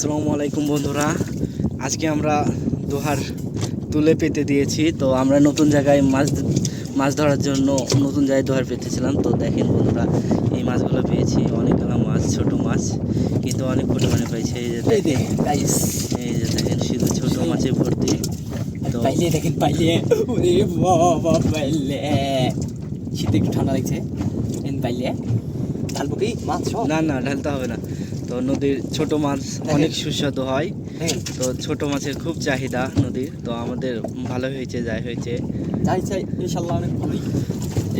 আসসালামু আলাইকুম বন্ধুরা। আজকে আমরা দোহার তুলে পেতে দিয়েছি। তো আমরা নতুন জায়গায় মাছ মাছ ধরার জন্য নতুন জায়গায় দোহার পেতেছিলাম। তো দেখেন বন্ধুরা এই মাছগুলো পেয়েছি। অনেকগুলো মাছ ছোট মাছ। কিন্তু অনেক পরিমাণে পেয়েছি এই যে দেখেন এই যে দেখেন শুধু ছোট মাছে ভর্তি। তো দেখেন পাইলে। শীতে একটু ঠান্ডা লাগছে। পাইলে। ঢালবো কি? মাছ না না ঢালতে হবে না। তো নদীর ছোট মাছ অনেক সুস্বাদু হয়। তো ছোট মাছের খুব চাহিদা নদীর। তো আমাদের ভালো হয়েছে যাই হয়েছে। যাই চাই ইনশাল্লাহ অনেক ভালোই।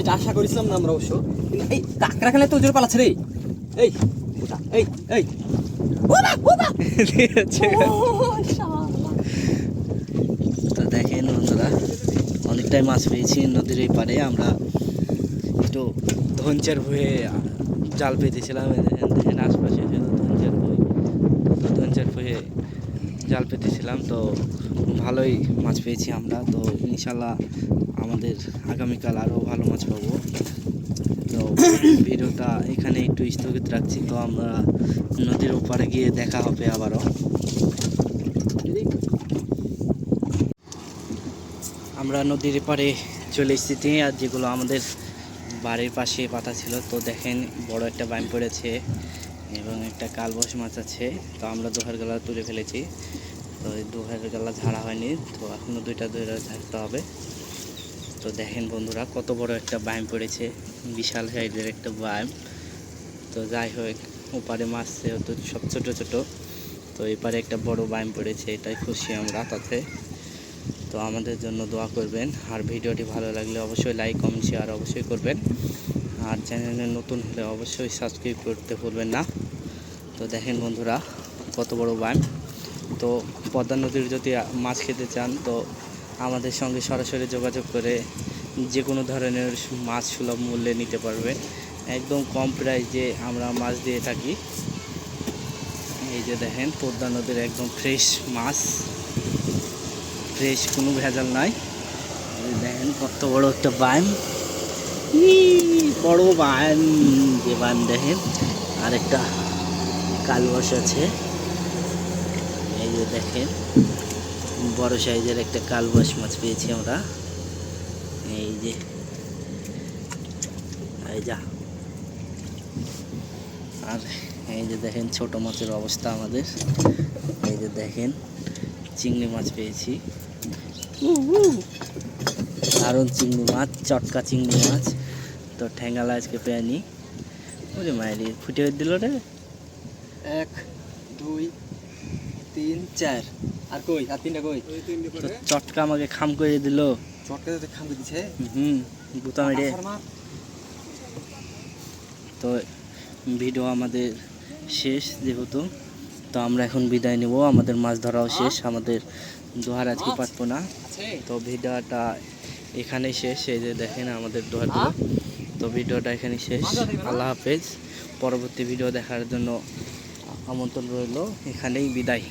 এটা আশা করেছিলাম না আমরা অবশ্য। কিন্তু এই কাকড়া খেলে তো জোর পালাচ্ছে রে। এই এই এই। তো দেখেন বন্ধুরা অনেকটাই মাছ পেয়েছি নদীর এই পারে আমরা একটু ধনচার হয়ে জাল পেতেছিলাম। দেখেন আশপাশে শুধু ধনচার ভুই তো ধনচার ভুয়ে জাল পেতেছিলাম, তো ভালোই মাছ পেয়েছি আমরা। তো ইনশাল্লাহ আমাদের আগামীকাল আরও ভালো মাছ পাবো। তো ভিডিওটা এখানে একটু স্থগিত রাখছি, তো আমরা নদীর ওপারে গিয়ে দেখা হবে আবারও। আমরা নদীর পাড়ে চলে এসেছি, আর যেগুলো আমাদের বাড়ির পাশে পাতা ছিল, তো দেখেন বড় একটা বাইম পড়েছে। এবং একটা কালবশ মাছ আছে, তো আমরা দোহার গালা তুলে ফেলেছি। তো এই দোহার গালা ঝাড়া হয়নি, তো এখনও দুইটা দুইটা ঝাড়তে হবে। তো দেখেন বন্ধুরা, কত বড় একটা বাইম পড়েছে, বিশাল সাইজের একটা বাইম তো যাই হোক, ওপারে মাছ যেহেতু সব ছোটো ছোটো, তো এপারে একটা বড় বাইম পড়েছে, এটাই খুশি আমরা তাতে। তো আমাদের জন্য দোয়া করবেন, আর ভিডিওটি ভালো লাগলে অবশ্যই লাইক কমেন্ট শেয়ার অবশ্যই করবেন। আর চ্যানেলে নতুন হলে অবশ্যই সাবস্ক্রাইব করতে ভুলবেন না। তো দেখেন বন্ধুরা, কত বড় বান। তো পদ্মা নদীর যদি মাছ খেতে চান, তো আমাদের সঙ্গে সরাসরি যোগাযোগ করে যে কোনো ধরনের মাছ সুলভ মূল্যে নিতে পারবেন। একদম কম প্রাইসে আমরা মাছ দিয়ে থাকি। এই যে দেখেন, পদ্মা নদীর একদম ফ্রেশ মাছ। ফ্রেশ কোনো ভেজাল নাই। দেখেন কত বড় একটা বান। বড় বান, যে বান দেখেন। আর একটা কালবাস আছে। এই যে দেখেন, বড় সাইজের একটা কালবাস মাছ পেয়েছি আমরা। এই যে, এই যা। আর এই যে দেখেন, ছোট মাছের অবস্থা আমাদের। এই যে দেখেন, চিংড়ি মাছ পেয়েছি। দারুণ চিংড়ি মাছ চটকা চিংড়ি মাছ। তো ঠ্যাঙ্গালা আজকে পেয়ে নি। ওরে মায়েরি ফুটে দিল রে। এক দুই তিন চার। আর কই? আর তিনটা কই? তো চটকা আমাকে খাম করে দিল। চটকা যাতে খামে দিছে হুম বুতা মার। তো ভিডিও আমাদের শেষ যেহেতু। তো আমরা এখন বিদায় নেব। আমাদের মাছ ধরাও শেষ। আমাদের দোহার আজকে পারব না। তো ভিডিওটা এখানেই শেষ, এই যে দেখেন আমাদের দোহারগুলো তো ভিডিওটা এখানে শেষ। আল্লাহ হাফেজ। পরবর্তী ভিডিও দেখার জন্য আমন্ত্রণ রইল। এখানেই বিদায়।